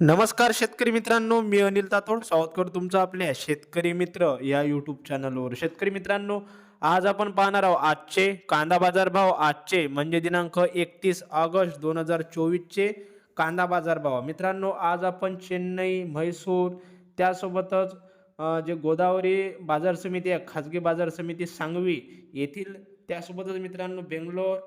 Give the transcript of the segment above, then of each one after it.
नमस्कार शेतकरी मित्रांनो मी अनिल तातोड. स्वागत करतो तुमचं आपल्या शेतकरी मित्र या यूट्यूब चॅनलवर शेतकरी मित्रांनो आज आपण पाहणार आहोत आजचे कांदा बाजार भाव. आजचे म्हणजे दिनांक एकतीस ऑगस्ट दोन हजार चोवीसचे कांदा बाजार भाव. मित्रांनो आज आपण चेन्नई म्हैसूर त्यासोबतच जे गोदावरी बाजार समिती आहे खाजगी बाजार समिती सांगवी येथील त्यासोबतच मित्रांनो बेंगलोर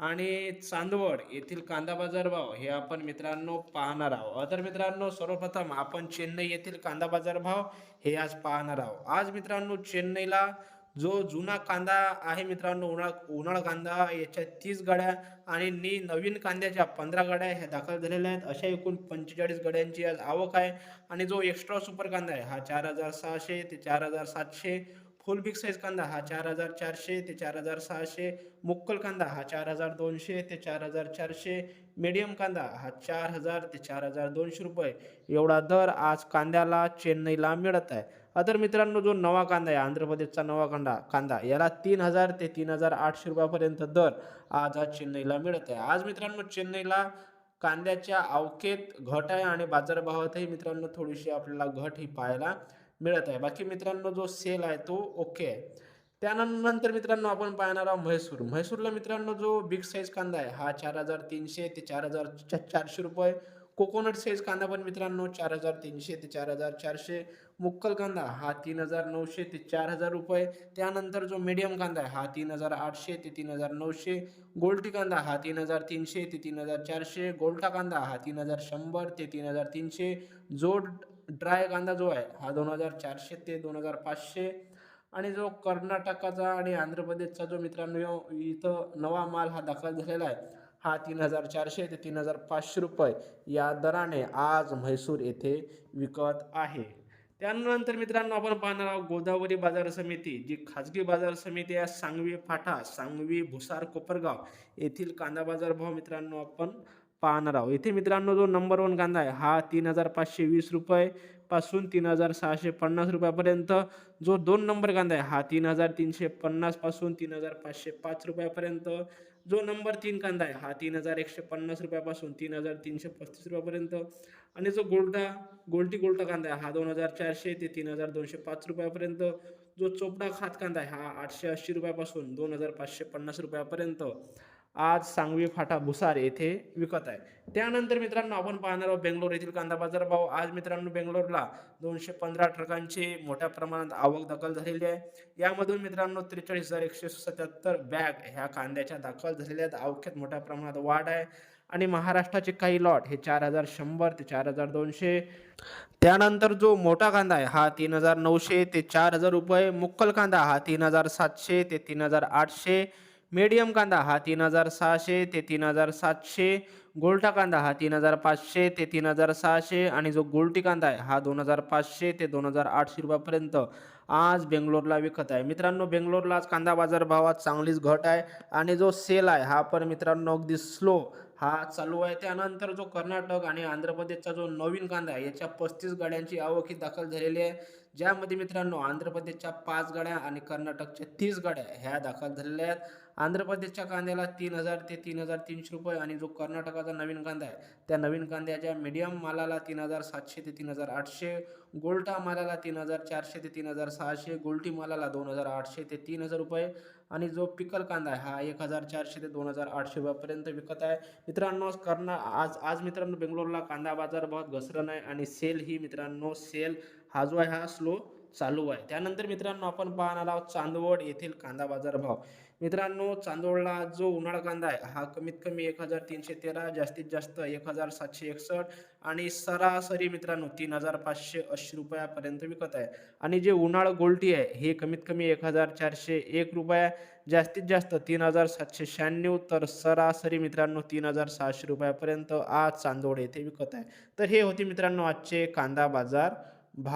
आणि चांदवड येथील कांदा बाजार भाव हे आपण मित्रांनो पाहणार आहोत. तर मित्रांनो सर्वप्रथम आपण चेन्नई येथील कांदा बाजार भाव हे आज पाहणार आहोत. आज मित्रांनो चेन्नईला जो जुना कांदा आहे मित्रांनो उन्हाळा उन्हाळा कांदा याच्या तीस गाड्या आणि नी नवीन कांद्याच्या पंधरा गाड्या ह्या दाखल झालेल्या आहेत. अशा एकूण पंचेचाळीस गाड्यांची आज आवक आहे. आणि जो एक्स्ट्रा सुपर कांदा आहे हा चार हजार सहाशे ते चार हजार सातशे फुल बिग साईज कांदा हा चार हजार चारशे ते चार हजार सहाशे. मुक्कल कांदा हा चार हजार दोनशे ते चार हजार चारशे. मीडियम कांदा हा चार हजार ते चार हजार दोनशे रुपये. एवढा दर आज कांद्याला चेन्नईला मिळत आहे. अदर मित्रांनो जो नवा कांदा आहे आंध्र प्रदेशचा नवा कांदा कांदा याला तीन हजार ते तीन हजार आठशे रुपयापर्यंत दर आज आज चेन्नईला मिळत आहे. आज मित्रांनो चेन्नईला कांद्याच्या अवकेत घट आहे आणि बाजारभावातही मित्रांनो थोडीशी आपल्याला घट ही पाहायला मिळत आहे. बाकी मित्रांनो जो सेल आहे तो ओके आहे. त्यानंतर मित्रांनो आपण पाहणार आहोत म्हैसूर. म्हैसूरला मित्रांनो जो बिग साईज कांदा आहे हा चार हजार तीनशे ते चार हजार चारशे रुपये. कोकोनट साईज कांदा पण मित्रांनो चार हजार तीनशे ते चार हजार चारशे. मुक्कल कांदा हा तीन हजार नऊशे ते चार हजार रुपये. त्यानंतर जो मीडियम कांदा आहे हा तीन हजार आठशे ते तीन हजार नऊशे. गोल्टी कांदा हा तीन हजार तीनशे ते तीन हजार चारशे. गोल्टा कांदा हा तीन हजार शंभर ते तीन हजार तीनशे. जोड ड्राय कांदा जो आहे हा दोन हजार चारशे ते दोन हजार पाचशे आणि जो कर्नाटकाचा आणि आंध्र प्रदेशचा जो मित्रांनो इथं नवा माल हा दाखल झालेला आहे हा तीन हजार चारशे ते तीन हजार पाचशे रुपये या दराने आज म्हैसूर येथे विकत आहे. त्यानंतर मित्रांनो आपण पाहणार आहोत गोदावरी बाजार समिती जी खाजगी बाजार समिती आहे सांगवी फाटा सांगवी भुसार कोपरगाव येथील कांदा बाजार भाव मित्रांनो आपण पाहणार आहोत. इथे मित्रांनो जो नंबर वन कांदा आहे हा तीन हजार पाचशे वीस रुपये पासून तीन हजार सहाशे पन्नास रुपयापर्यंत. जो दोन नंबर कांदा आहे हा तीन हजार तीनशे पन्नासपासून तीन हजार पाचशे पाच रुपयापर्यंत. जो नंबर तीन कांदा आहे हा तीन हजार एकशे पन्नास रुपयापासून तीन हजार तीनशे पस्तीस रुपयापर्यंत. आणि जो गोल्डा गोल्टी गोल्टा कांदा आहे हा दोन हजार चारशे ते तीन हजार दोनशे पाच रुपयापर्यंत. जो चोपडा खात कांदा आहे हा आठशे ऐंशी रुपयापासून दोन हजार पाचशे पन्नास रुपयापर्यंत. आज सांगवी फाटा भुसार येथे विकत आहे. त्यानंतर मित्रांनो आपण पाहणार आहोत बेंगलोर येथील कांदा बाजार भाव. आज मित्रांनो बेंगलोरला दोनशे पंधरा ट्रकांची मोठ्या प्रमाणात आवक दाखल झालेली आहे. यामधून मित्रांनो त्रेचाळीस हजार एकशे सत्याहत्तर बॅग ह्या कांद्याच्या दाखल झालेल्या आहेत. आवक्यात मोठ्या प्रमाणात वाढ आहे. आणि महाराष्ट्राचे काही लॉट हे चार हजार शंभर ते चार हजार दोनशे. त्यानंतर जो मोठा कांदा आहे हा तीन हजार नऊशे ते चार हजार रुपये. मुक्कल कांदा हा तीन हजार सातशे ते तीन हजार आठशे. मीडियम कांदा हा तीन हजार सहाशे ते तीन हजार सातशे गोल्टा कांदा हा तीन हजार पाचशे ते तीन हजार सहाशे आणि जो गोल्टी कांदा आहे हा दोन हजार पाचशे ते दोन हजार आठशे रुपयापर्यंत आज बेंगलोरला विकत आहे. मित्रांनो बेंगलोरला आज कांदा बाजार भावात चांगलीच घट आहे आणि जो सेल आहे हा पण मित्रांनो अगदी स्लो हा चालू आहे. त्यानंतर जो कर्नाटक आणि आंध्र प्रदेशचा जो नवीन कांदा आहे याच्या पस्तीस गाड्यांची आवक ही दाखल झालेली आहे. ज्यामध्ये मित्रांनो आंध्र प्रदेशच्या पाच गाड्या आणि कर्नाटकच्या तीस गाड्या ह्या दाखल झालेल्या आहेत. आंध्र प्रदेशच्या कांद्याला तीन हजार ते तीन हजार तीनशे रुपये आणि जो कर्नाटकाचा नवीन कांदा आहे त्या नवीन कांद्याच्या मीडियम मालाला तीन हजार सातशे ते तीन हजार आठशे गोल्टा मालाला तीन हजार चारशे ते तीन हजार सहाशे गोल्टी मालाला दोन हजार आठशे ते तीन हजार रुपये आणि जो पिकल कांदा आहे हा एक हजार चारशे ते दोन हजार आठशे रुपयापर्यंत विकत आहे. मित्रांनो कर्ना आज आज मित्रांनो बेंगलोरला कांदा बाजार भावात घसरण आहे आणि सेल ही मित्रांनो सेल हा जो आहे हा स्लो चालू आहे. त्यानंतर मित्रांनो आपण पाहणार आहोत चांदवड येथील कांदा बाजार भाव. मित्रांनो चांदवडला जो उन्हाळा कांदा आहे हा कमीत कमी एक हजार तीनशे तेरा जास्तीत जास्त एक हजार सातशे एकसष्ट आणि सरासरी मित्रांनो तीन हजार पाचशे ऐंशी रुपयापर्यंत विकत आहे. आणि जे उन्हाळा गोल्टी आहे हे कमीत कमी एक हजार चारशे एक रुपया जास्तीत जास्त तीन हजार सातशे शहाण्णव तर सरासरी मित्रांनो तीन हजार सहाशे रुपयापर्यंत आज चांदवड येथे विकत आहे. तर हे होते मित्रांनो आजचे कांदा बाजार भाव